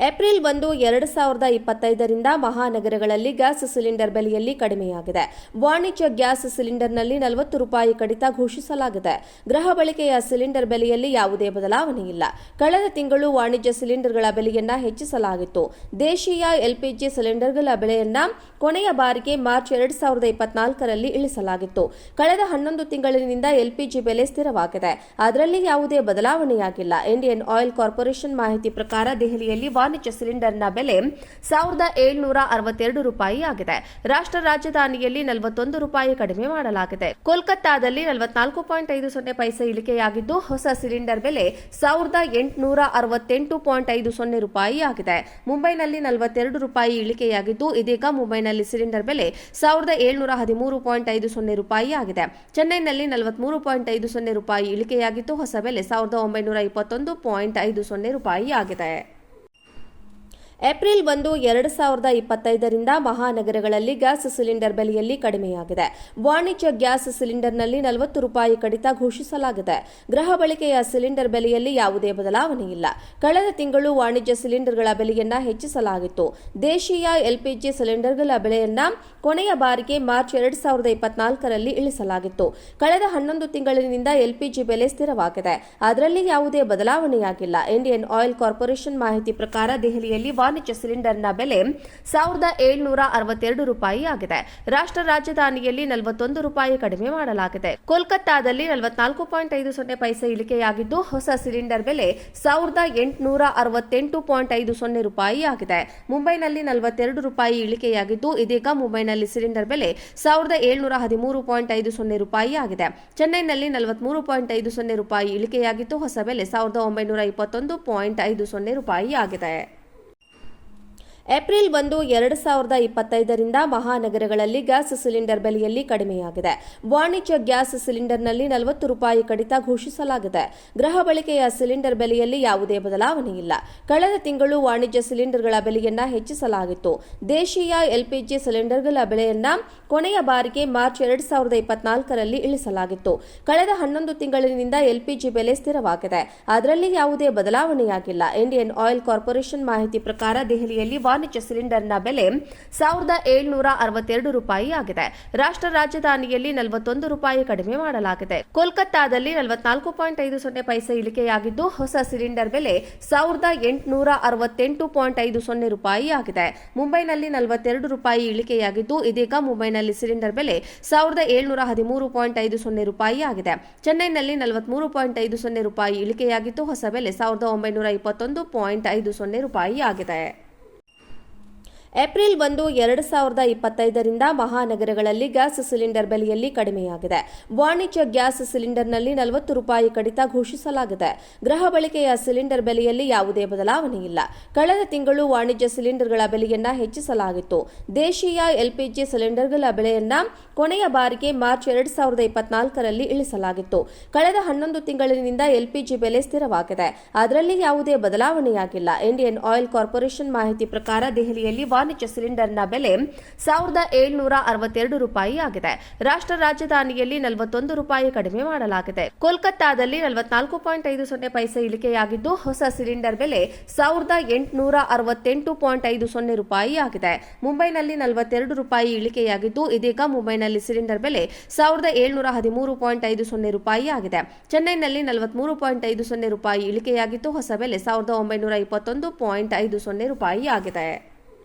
April ಒಂದು, ಎರಡು ಸಾವಿರದ ಇಪ್ಪತ್ತೈದರಿಂದ ಮಹಾನಗರಗಳಲ್ಲಿ ಗ್ಯಾಸ್ ಸಿಲಿಂಡರ್ ಬೆಲೆಯಲ್ಲಿ ಕಡಿಮೆಯಾಗಿದೆ. ವಾಣಿಜ್ಯ ಗ್ಯಾಸ್ ಸಿಲಿಂಡರ್ನಲ್ಲಿ ನಲವತ್ತು ರೂಪಾಯಿ ಕಡಿತ ಘೋಷಿಸಲಾಗಿದೆ. ಗೃಹ ಬಳಕೆಯ ಸಿಲಿಂಡರ್ ಬೆಲೆಯಲ್ಲಿ ಯಾವುದೇ ಬದಲಾವಣೆ ಇಲ್ಲ. ಕಳೆದ ತಿಂಗಳು ವಾಣಿಜ್ಯ ಸಿಲಿಂಡರ್ಗಳ ಬೆಲೆಯನ್ನ ಹೆಚ್ಚಿಸಲಾಗಿತ್ತು. ದೇಶೀಯ ಎಲ್ಪಿಜಿ ಸಿಲಿಂಡರ್ಗಳ ಬೆಲೆಯನ್ನ ಕೊನೆಯ ಬಾರಿಗೆ ಮಾರ್ಚ್ ಎರಡು ಸಾವಿರದ ಇಪ್ಪತ್ನಾಲ್ಕರಲ್ಲಿ ಇಳಿಸಲಾಗಿತ್ತು. ಕಳೆದ ಹನ್ನೊಂದು ತಿಂಗಳಿನಿಂದ ಎಲ್ಪಿಜಿ ಬೆಲೆ ಸ್ಥಿರವಾಗಿದೆ. ಅದರಲ್ಲಿ ಯಾವುದೇ ಬದಲಾವಣೆಯಾಗಿಲ್ಲ. ಇಂಡಿಯನ್ ಆಯಿಲ್ ಕಾರ್ಪೊರೇಷನ್ ಮಾಹಿತಿ ಪ್ರಕಾರ ದೆಹಲಿಯಲ್ಲಿ ವಾಣಿಜ್ಯ ಸಿಲಿಂಡರ್ನ ಬೆಲೆ ಸಾವಿರದ ಏಳ್ನೂರ ಅರವತ್ತೆರಡು ರೂಪಾಯಿ ಆಗಿದೆ. ರಾಷ್ಟ್ರ ರಾಜಧಾನಿಯಲ್ಲಿ ನಲವತ್ತೊಂದು ರೂಪಾಯಿ ಕಡಿಮೆ ಮಾಡಲಾಗಿದೆ. ಕೋಲ್ಕತ್ತಾದಲ್ಲಿ ನಲವತ್ನಾಲ್ಕು ಪಾಯಿಂಟ್ ಐದು ಸೊನ್ನೆ ಪೈಸೆ ಇಳಿಕೆಯಾಗಿದ್ದು, ಹೊಸ ಸಿಲಿಂಡರ್ ಬೆಲೆ ಸಾವಿರದ ಎಂಟುನೂರ ಅರವತ್ತೆಂಟು ಪಾಯಿಂಟ್ ಐದು ಸೊನ್ನೆ ರೂಪಾಯಿ ಆಗಿದೆ. ಮುಂಬೈನಲ್ಲಿ ನಲವತ್ತೆರಡು ರೂಪಾಯಿ ಇಳಿಕೆಯಾಗಿದ್ದು, ಇದೀಗ ಮುಂಬೈನಲ್ಲಿ ಸಿಲಿಂಡರ್ ಬೆಲೆ ಸಾವಿರದ ಏಳ್ನೂರ ಹದಿಮೂರು ಪಾಯಿಂಟ್ ಐದು ಸೊನ್ನೆ ರೂಪಾಯಿ ಆಗಿದೆ. ಚೆನ್ನೈನಲ್ಲಿ ನಲವತ್ಮೂರು ಪಾಯಿಂಟ್ ಐದು ಸೊನ್ನೆ ರೂಪಾಯಿ ಇಳಿಕೆಯಾಗಿದ್ದು, ಹೊಸ ಬೆಲೆ ಸಾವಿರದ ಒಂಬೈನೂರ ಇಪ್ಪತ್ತೊಂದು ಪಾಯಿಂಟ್ ಐದು ಸೊನ್ನೆ ರೂಪಾಯಿ ಆಗಿದೆ. ಏಪ್ರಿಲ್ ಒಂದು, ಎರಡು ಸಾವಿರದ ಇಪ್ಪತ್ತೈದರಿಂದ ಮಹಾನಗರಗಳಲ್ಲಿ ಗ್ಯಾಸ್ ಸಿಲಿಂಡರ್ ಬೆಲೆಯಲ್ಲಿ ಕಡಿಮೆಯಾಗಿದೆ. ವಾಣಿಜ್ಯ ಗ್ಯಾಸ್ ಸಿಲಿಂಡರ್ನಲ್ಲಿ ನಲವತ್ತು ರೂಪಾಯಿ ಕಡಿತ ಘೋಷಿಸಲಾಗಿದೆ. ಗೃಹ ಬಳಕೆಯ ಸಿಲಿಂಡರ್ ಬೆಲೆಯಲ್ಲಿ ಯಾವುದೇ ಬದಲಾವಣೆ ಇಲ್ಲ. ಕಳೆದ ತಿಂಗಳು ವಾಣಿಜ್ಯ ಸಿಲಿಂಡರ್ಗಳ ಬೆಲೆಯನ್ನ ಹೆಚ್ಚಿಸಲಾಗಿತ್ತು. ದೇಶೀಯ ಎಲ್ಪಿಜಿ ಸಿಲಿಂಡರ್ಗಳ ಬೆಲೆಯನ್ನ ಕೊನೆಯ ಬಾರಿಗೆ ಮಾರ್ಚ್ ಎರಡು ಸಾವಿರದ ಇಪ್ಪತ್ನಾಲ್ಕರಲ್ಲಿ ಇಳಿಸಲಾಗಿತ್ತು. ಕಳೆದ ಹನ್ನೊಂದು ತಿಂಗಳಿನಿಂದ ಎಲ್ಪಿಜಿ ಬೆಲೆ ಸ್ಥಿರವಾಗಿದೆ. ಅದರಲ್ಲಿ ಯಾವುದೇ ಬದಲಾವಣೆಯಾಗಿಲ್ಲ. ಇಂಡಿಯನ್ ಆಯಿಲ್ ಕಾರ್ಪೊರೇಷನ್ ಮಾಹಿತಿ ಪ್ರಕಾರ ದೆಹಲಿಯಲ್ಲಿ ವಾಣಿಜ್ಯ ಸಿಲಿಂಡರ್ನ ಬೆಲೆ ಸಾವಿರದ ಏಳ್ನೂರ ಅರವತ್ತೆರಡು ರೂಪಾಯಿ ಆಗಿದೆ. ರಾಷ್ಟ್ರ ರಾಜಧಾನಿಯಲ್ಲಿ ನಲವತ್ತೊಂದು ರೂಪಾಯಿ ಕಡಿಮೆ ಮಾಡಲಾಗಿದೆ. ಕೋಲ್ಕತ್ತಾದಲ್ಲಿ ನಲವತ್ನಾಲ್ಕು ಪಾಯಿಂಟ್ ಐದು ಸೊನ್ನೆ ಪೈಸೆ ಇಳಿಕೆಯಾಗಿದ್ದು, ಹೊಸ ಸಿಲಿಂಡರ್ ಬೆಲೆ ಸಾವಿರದ ಎಂಟುನೂರ ಅರವತ್ತೆಂಟು ಪಾಯಿಂಟ್ ಐದು ಸೊನ್ನೆ ರೂಪಾಯಿ ಆಗಿದೆ. ಮುಂಬೈನಲ್ಲಿ ನಲವತ್ತೆರಡು ರೂಪಾಯಿ ಇಳಿಕೆಯಾಗಿದ್ದು, ಇದೀಗ ಮುಂಬೈನಲ್ಲಿ ಸಿಲಿಂಡರ್ ಬೆಲೆ ಸಾವಿರದ ಏಳ್ನೂರ ಹದಿಮೂರು ಪಾಯಿಂಟ್ ಐದು ಸೊನ್ನೆ ರೂಪಾಯಿ ಆಗಿದೆ. ಚೆನ್ನೈನಲ್ಲಿ ನಲವತ್ಮೂರು ಪಾಯಿಂಟ್ ಐದು ಸೊನ್ನೆ ರೂಪಾಯಿ ಇಳಿಕೆಯಾಗಿದ್ದು, ಹೊಸ ಬೆಲೆ ಸಾವಿರದ ಒಂಬೈನೂರ ಇಪ್ಪತ್ತೊಂದು ಪಾಯಿಂಟ್ ಐದು ಸೊನ್ನೆ ರೂಪಾಯಿ ಆಗಿದೆ. ಏಪ್ರಿಲ್ ಒಂದು, ಎರಡು ಸಾವಿರದ ಇಪ್ಪತ್ತೈದರಿಂದ ಮಹಾನಗರಗಳಲ್ಲಿ ಗ್ಯಾಸ್ ಸಿಲಿಂಡರ್ ಬೆಲೆಯಲ್ಲಿ ಕಡಿಮೆಯಾಗಿದೆ. ವಾಣಿಜ್ಯ ಗ್ಯಾಸ್ ಸಿಲಿಂಡರ್ನಲ್ಲಿ ನಲವತ್ತು ರೂಪಾಯಿ ಕಡಿತ ಘೋಷಿಸಲಾಗಿದೆ. ಗೃಹ ಬಳಕೆಯ ಸಿಲಿಂಡರ್ ಬೆಲೆಯಲ್ಲಿ ಯಾವುದೇ ಬದಲಾವಣೆ ಇಲ್ಲ. ಕಳೆದ ತಿಂಗಳು ವಾಣಿಜ್ಯ ಸಿಲಿಂಡರ್ಗಳ ಬೆಲೆಯನ್ನ ಹೆಚ್ಚಿಸಲಾಗಿತ್ತು. ದೇಶೀಯ ಎಲ್ಪಿಜಿ ಸಿಲಿಂಡರ್ಗಳ ಬೆಲೆಯನ್ನ ಕೊನೆಯ ಬಾರಿಗೆ ಮಾರ್ಚ್ ಎರಡು ಸಾವಿರದ ಇಪ್ಪತ್ನಾಲ್ಕರಲ್ಲಿ ಇಳಿಸಲಾಗಿತ್ತು. ಕಳೆದ ಹನ್ನೊಂದು ತಿಂಗಳಿನಿಂದ ಎಲ್ಪಿಜಿ ಬೆಲೆ ಸ್ಥಿರವಾಗಿದೆ. ಅದರಲ್ಲಿ ಯಾವುದೇ ಬದಲಾವಣೆಯಾಗಿಲ್ಲ. ಇಂಡಿಯನ್ ಆಯಿಲ್ ಕಾರ್ಪೊರೇಷನ್ ಮಾಹಿತಿ ಪ್ರಕಾರ ದೆಹಲಿಯಲ್ಲಿ ವಾಣಿಜ್ಯ ಸಿಲಿಂಡರ್ನ ಬೆಲೆ ಸಾವಿರದ ಏಳುನೂರ ಅರವತ್ತೆರಡು ರೂಪಾಯಿ ಆಗಿದೆ. ರಾಷ್ಟ್ರ ರಾಜಧಾನಿಯಲ್ಲಿ ನಲವತ್ತೊಂದು ರೂಪಾಯಿ ಕಡಿಮೆ ಮಾಡಲಾಗಿದೆ. ಕೋಲ್ಕತ್ತಾದಲ್ಲಿ ನಲವತ್ನಾಲ್ಕು ಪಾಯಿಂಟ್ ಐದು ಸೊನ್ನೆ ಪೈಸೆ ಇಳಿಕೆಯಾಗಿದ್ದು, ಹೊಸ ಸಿಲಿಂಡರ್ ಬೆಲೆ ಸಾವಿರದ ಎಂಟುನೂರ ಅರವತ್ತೆಂಟು ಪಾಯಿಂಟ್ ಐದು ಸೊನ್ನೆ ರೂಪಾಯಿ ಆಗಿದೆ. ಮುಂಬೈನಲ್ಲಿ ನಲವತ್ತೆರಡು ರೂಪಾಯಿ ಇಳಿಕೆಯಾಗಿದ್ದು, ಇದೀಗ ಮುಂಬೈನಲ್ಲಿ ಸಿಲಿಂಡರ್ ಬೆಲೆ ಸಾವಿರದ ಏಳುನೂರ ಹದಿಮೂರು ಪಾಯಿಂಟ್ ಐದು ಸೊನ್ನೆ ರೂಪಾಯಿ ಆಗಿದೆ. ಚೆನ್ನೈನಲ್ಲಿ ನಲವತ್ಮೂರು ಪಾಯಿಂಟ್ ಐದು ಸೊನ್ನೆ ರೂಪಾಯಿ ಇಳಿಕೆಯಾಗಿದ್ದು, ಹೊಸ ಬೆಲೆ ಸಾವಿರದ ಒಂಬೈನೂರ ಇಪ್ಪತ್ತೊಂದು ಪಾಯಿಂಟ್ ಐದು ಸೊನ್ನೆ ರೂಪಾಯಿ ಆಗಿದೆ. ಏಪ್ರಿಲ್ ಒಂದು, ಎರಡು ಸಾವಿರದ ಇಪ್ಪತ್ತೈದರಿಂದ ಮಹಾನಗರಗಳಲ್ಲಿ ಗ್ಯಾಸ್ ಸಿಲಿಂಡರ್ ಬೆಲೆಯಲ್ಲಿ ಕಡಿಮೆಯಾಗಿದೆ. ವಾಣಿಜ್ಯ ಗ್ಯಾಸ್ ಸಿಲಿಂಡರ್ನಲ್ಲಿ ನಲವತ್ತು ರೂಪಾಯಿ ಕಡಿತ ಘೋಷಿಸಲಾಗಿದೆ. ಗೃಹ ಬಳಕೆಯ ಸಿಲಿಂಡರ್ ಬೆಲೆಯಲ್ಲಿ ಯಾವುದೇ ಬದಲಾವಣೆ ಇಲ್ಲ. ಕಳೆದ ತಿಂಗಳು ವಾಣಿಜ್ಯ ಸಿಲಿಂಡರ್ಗಳ ಬೆಲೆಯನ್ನ ಹೆಚ್ಚಿಸಲಾಗಿತ್ತು. ದೇಶೀಯ ಎಲ್ಪಿಜಿ ಸಿಲಿಂಡರ್ಗಳ ಬೆಲೆಯನ್ನ ಕೊನೆಯ ಬಾರಿಗೆ ಮಾರ್ಚ್ ಎರಡು ಸಾವಿರದ ಇಪ್ಪತ್ನಾಲ್ಕರಲ್ಲಿ ಇಳಿಸಲಾಗಿತ್ತು. ಕಳೆದ ಹನ್ನೊಂದು ತಿಂಗಳಿನಿಂದ ಎಲ್ಪಿಜಿ ಬೆಲೆ ಸ್ಥಿರವಾಗಿದೆ. ಅದರಲ್ಲಿ ಯಾವುದೇ ಬದಲಾವಣೆಯಾಗಿಲ್ಲ. ಇಂಡಿಯನ್ ಆಯಿಲ್ ಕಾರ್ಪೊರೇಷನ್ ಮಾಹಿತಿ ಪ್ರಕಾರ ದೆಹಲಿಯಲ್ಲಿ ವಾಣಿಜ್ಯ ಸಿಲಿಂಡರ್ನ ಬೆಲೆ ಸಾವಿರದ ಏಳುನೂರ ಅರವತ್ತೆರಡು ರೂಪಾಯಿ ಆಗಿದೆ. ರಾಷ್ಟ್ರ ರಾಜಧಾನಿಯಲ್ಲಿ ನಲವತ್ತೊಂದು ರೂಪಾಯಿ ಕಡಿಮೆ ಮಾಡಲಾಗಿದೆ. ಕೋಲ್ಕತ್ತಾದಲ್ಲಿ ನಲವತ್ನಾಲ್ಕು ಪಾಯಿಂಟ್ ಐದು ಸೊನ್ನೆ ಪೈಸೆ ಇಳಿಕೆಯಾಗಿದ್ದು, ಹೊಸ ಸಿಲಿಂಡರ್ ಬೆಲೆ ಸಾವಿರದ ಎಂಟುನೂರ ಅರವತ್ತೆಂಟು ಪಾಯಿಂಟ್ ಐದು ಸೊನ್ನೆ ರೂಪಾಯಿ ಆಗಿದೆ. ಮುಂಬೈನಲ್ಲಿ ನಲವತ್ತೆರಡು ರೂಪಾಯಿ ಇಳಿಕೆಯಾಗಿದ್ದು, ಇದೀಗ ಮುಂಬೈನಲ್ಲಿ ಸಿಲಿಂಡರ್ ಬೆಲೆ ಸಾವಿರದ ಏಳುನೂರ ಹದಿಮೂರು ಪಾಯಿಂಟ್ ಐದು ಸೊನ್ನೆ ರೂಪಾಯಿ ಆಗಿದೆ. ಚೆನ್ನೈನಲ್ಲಿ ನಲವತ್ಮೂರು ಪಾಯಿಂಟ್ ಐದು ಸೊನ್ನೆ ರೂಪಾಯಿ ಇಳಿಕೆಯಾಗಿದ್ದು, ಹೊಸ ಬೆಲೆ ಸಾವಿರದ ಒಂಬೈನೂರ ಇಪ್ಪತ್ತೊಂದು ಪಾಯಿಂಟ್ ಐದು ಸೊನ್ನೆ ರೂಪಾಯಿ ಆಗಿದೆ.